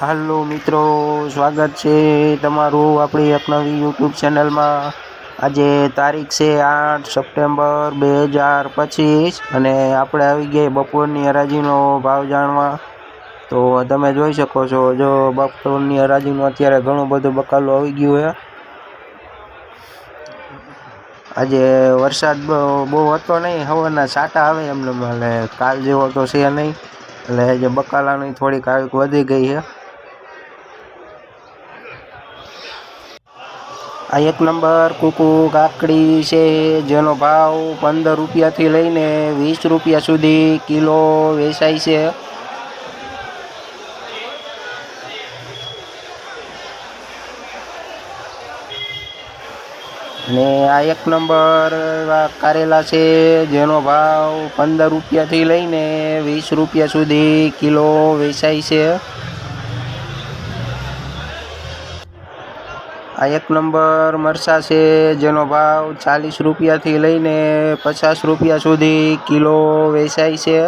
હાલો મિત્રો, સ્વાગત છે તમારું આપણી એક નવી યુટ્યુબ ચેનલમાં. આજે તારીખ છે આઠ સપ્ટેમ્બર બે હજાર પચીસ અને આપણે આવી ગઈ બપોરની હરાજીનો ભાવ જાણવા. તો તમે જોઈ શકો છો, જો બપોરની હરાજીનું અત્યારે ઘણું બધું બકાલું આવી ગયું છે. આજે વરસાદ બહુ હતો નહીં, હવાના છાંટા આવે એમને કાલ જેવો તો છે નહીં. એટલે જે બકાલાની થોડીક આવક વધી ગઈ છે. આ એક નંબર કુકુ કાકડી છે, જેનો ભાવ પંદર રૂપિયાથી લઈને વીસ રૂપિયા સુધી કિલો વેચાય છે. ને આ એક નંબર કારેલા છે, જેનો ભાવ પંદર રૂપિયાથી લઈને વીસ રૂપિયા સુધી કિલો વેચાય છે. આ એક નંબર મરચાં છે, જેનો ભાવ ચાલીસ રૂપિયાથી લઈને પચાસ રૂપિયા સુધી કિલો વેચાય છે.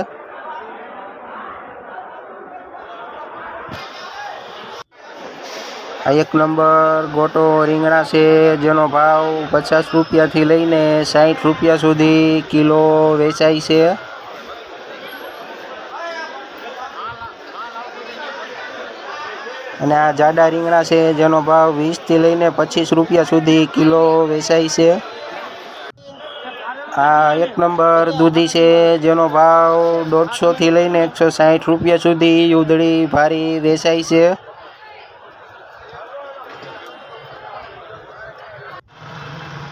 આ એક નંબર ગોટો રીંગણા છે, જેનો ભાવ પચાસ રૂપિયાથી લઈને સાઠ રૂપિયા સુધી કિલો વેચાય છે. અને આ જાડા રીંગણા છે, જેનો ભાવ વીસથી લઈને પચીસ રૂપિયા સુધી કિલો વેચાય છે. આ એક નંબર દૂધી છે, જેનો ભાવ દોઢસોથી લઈને એકસો સાઠ રૂપિયા સુધી યુદળી ભારી વેચાય છે.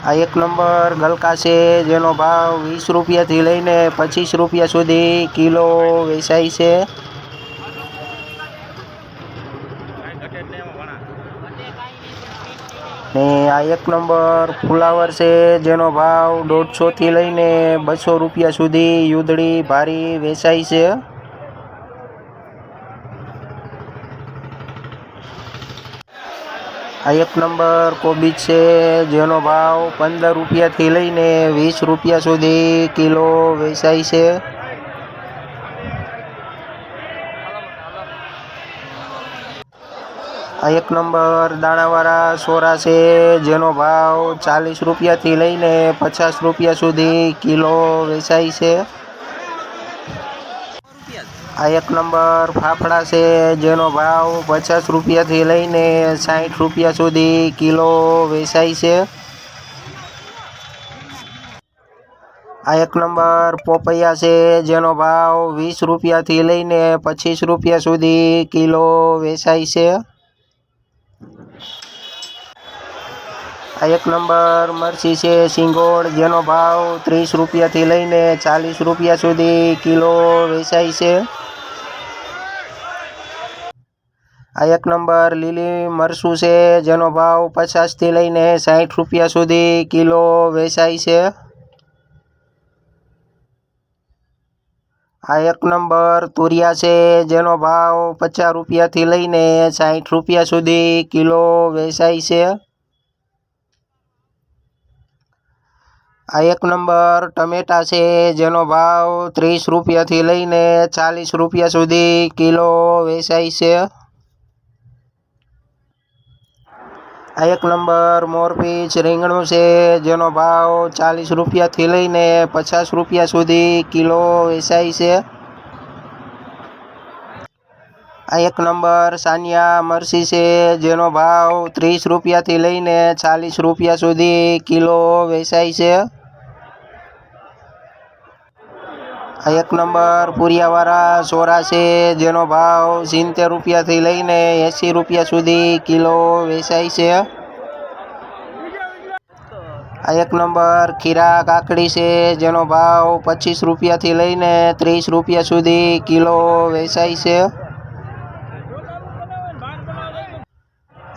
આ એક નંબર ગલકા છે, જેનો ભાવ વીસ રૂપિયાથી લઈને પચીસ રૂપિયા સુધી કિલો વેચાય છે. ને આ એક નંબર ફુલાવર છે, જેનો ભાવ દોઢસોથી લઈને બસો રૂપિયા સુધી યુદળી ભારી વેચાય છે. આ એક નંબર કોબીજ છે, જેનો ભાવ પંદર રૂપિયાથી લઈને વીસ રૂપિયા સુધી કિલો વેચાય છે. આ એક નંબર દાણાવાળા સોરા છે, જેનો ભાવ ચાલીસ રૂપિયાથી લઈને પચાસ રૂપિયા સુધી કિલો વેચાય છે. આ એક નંબર ફાફડા છે, જેનો ભાવ પચાસ રૂપિયાથી લઈને સાઠ રૂપિયા સુધી કિલો વેચાય છે. આ એક નંબર પોપૈયા છે, જેનો ભાવ વીસ રૂપિયાથી લઈને પચીસ રૂપિયા સુધી કિલો વેચાય છે. આ એક નંબર મરચી છે સિંગોડ જેનો ભાવ ત્રીસ રૂપિયાથી લઈને ચાલીસ રૂપિયા સુધી કિલો વેચાય છે. આ એક નંબર લીલી મરચું છે, જેનો ભાવ પચાસથી લઈને સાઠ રૂપિયા સુધી કિલો વેચાય છે. આ એક નંબર તુરિયા છે, જેનો ભાવ પચાસ રૂપિયાથી લઈને સાઠ રૂપિયા સુધી કિલો વેચાય છે. આ એક નંબર ટમેટા છે, જેનો ભાવ ત્રીસ રૂપિયાથી લઈને ચાલીસ રૂપિયા સુધી કિલો વેચાય છે. આ એક નંબર મોરપીચ રીંગણું છે, જેનો ભાવ ચાલીસ રૂપિયાથી લઈને પચાસ રૂપિયા સુધી કિલો વેચાય છે. આ એક નંબર સાનિયા મરસી છે, જેનો ભાવ ત્રીસ રૂપિયાથી લઈને ચાલીસ રૂપિયા સુધી કિલો વેચાય છે આ એક નંબર, પૂરિયાવાળા સોરા છે જેનો ભાવ સિત્તેર રૂપિયાથી લઈને એંસી રૂપિયા સુધી કિલો વેચાય છે. આ એક નંબર, ખીરા કાકડી છે, જેનો ભાવ પચીસ રૂપિયાથી લઈને ત્રીસ રૂપિયા સુધી કિલો વેચાય છે.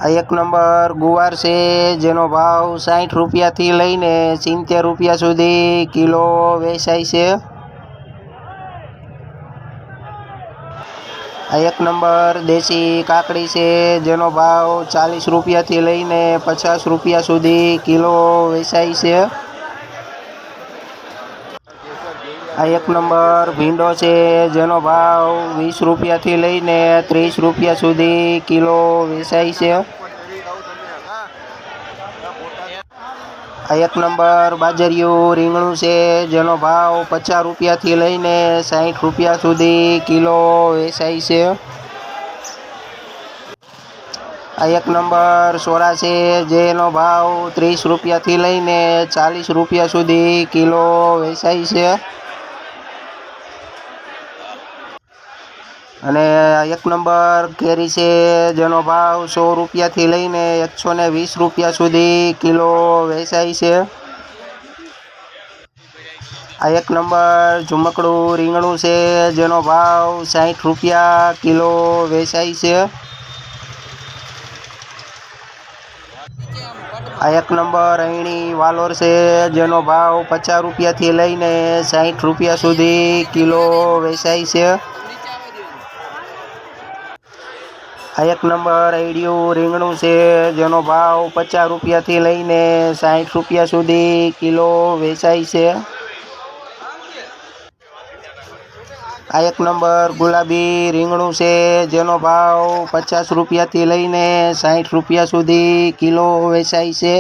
આ એક નંબર, ગુવાર છે, જેનો ભાવ સાઠ રૂપિયાથી લઈને સિત્તેર રૂપિયા સુધી કિલો વેચાય છે. એક નંબર દેશી કાકડી છે, જેનો ભાવ ચાલીસ રૂપિયાથી લઈને પચાસ રૂપિયા સુધી કિલો વેચાય છે. આ એક નંબર ભીંડો છે, જેનો ભાવ વીસ રૂપિયાથી લઈને ત્રીસ રૂપિયા સુધી કિલો વેચાય છે. આ એક નંબર બાજરિયું રીંગણું છે, જેનો ભાવ પચાસ રૂપિયાથી લઈને સાઠ રૂપિયા સુધી કિલો વેચાય છે. આ એક નંબર સોરા છે, જેનો ભાવ ત્રીસ રૂપિયાથી લઈને ચાલીસ રૂપિયા સુધી કિલો વેચાય છે. અને એક નંબર કેરી છે, જેનો ભાવ સો રૂપિયાથી લઈને એકસો ને વીસ રૂપિયા સુધી કિલો વેચાય છે. આ એક નંબર ઝુમકડું રીંગણું છે, જેનો ભાવ સાઠ રૂપિયા કિલો વેચાય છે. આ એક નંબર અહીણી વાલોર છે, જેનો ભાવ પચાસ રૂપિયાથી લઈને સાઠ રૂપિયા સુધી કિલો વેચાય છે. આ એક નંબર આઈડિયું રીંગણું છે, જેનો ભાવ પચાસ રૂપિયાથી લઈને સાઠ રૂપિયા સુધી કિલો વેચાય છે. આ એક નંબર ગુલાબી રીંગણું છે, જેનો ભાવ પચાસ રૂપિયાથી લઈને સાઠ રૂપિયા સુધી કિલો વેચાય છે.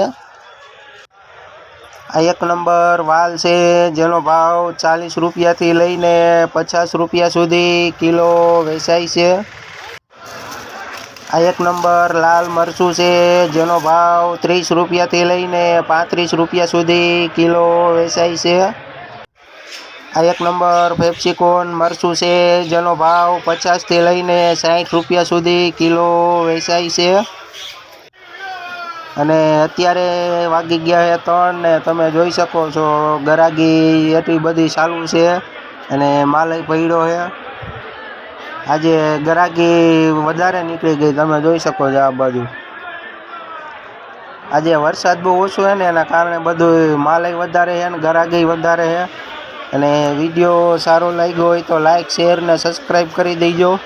આ એક નંબર વાલ છે, જેનો ભાવ ચાલીસ રૂપિયાથી લઈને પચાસ રૂપિયા સુધી કિલો વેચાય છે. આ એક નંબર, લાલ મરચું છે, જેનો ભાવ ત્રીસ રૂપિયાથી લઈને પાંત્રીસ રૂપિયા સુધી કિલો વેચાય છે. આ એક નંબર, પેપ્સિકોન મરચું છે, જેનો ભાવ પચાસથી લઈને સાઠ રૂપિયા સુધી કિલો વેચાય છે. અને અત્યારે વાગી ગયા છે ત્રણ ને તમે જોઈ શકો છો, ગરાગી એટલી બધી ચાલુ છે અને માલય પડ્યો છે. આજે ગરાગી વધારે નીકળી ગઈ. તમે જોઈ શકો છો આ બાજુ. આજે વરસાદ બહુ ઓછો છે ને, એના કારણે બધું માલય વધારે છે ને ગરાગી વધારે છે. અને વીડિયો સારો લાગ્યો હોય તો લાઈક શેર ને સબસ્ક્રાઈબ કરી દેજો.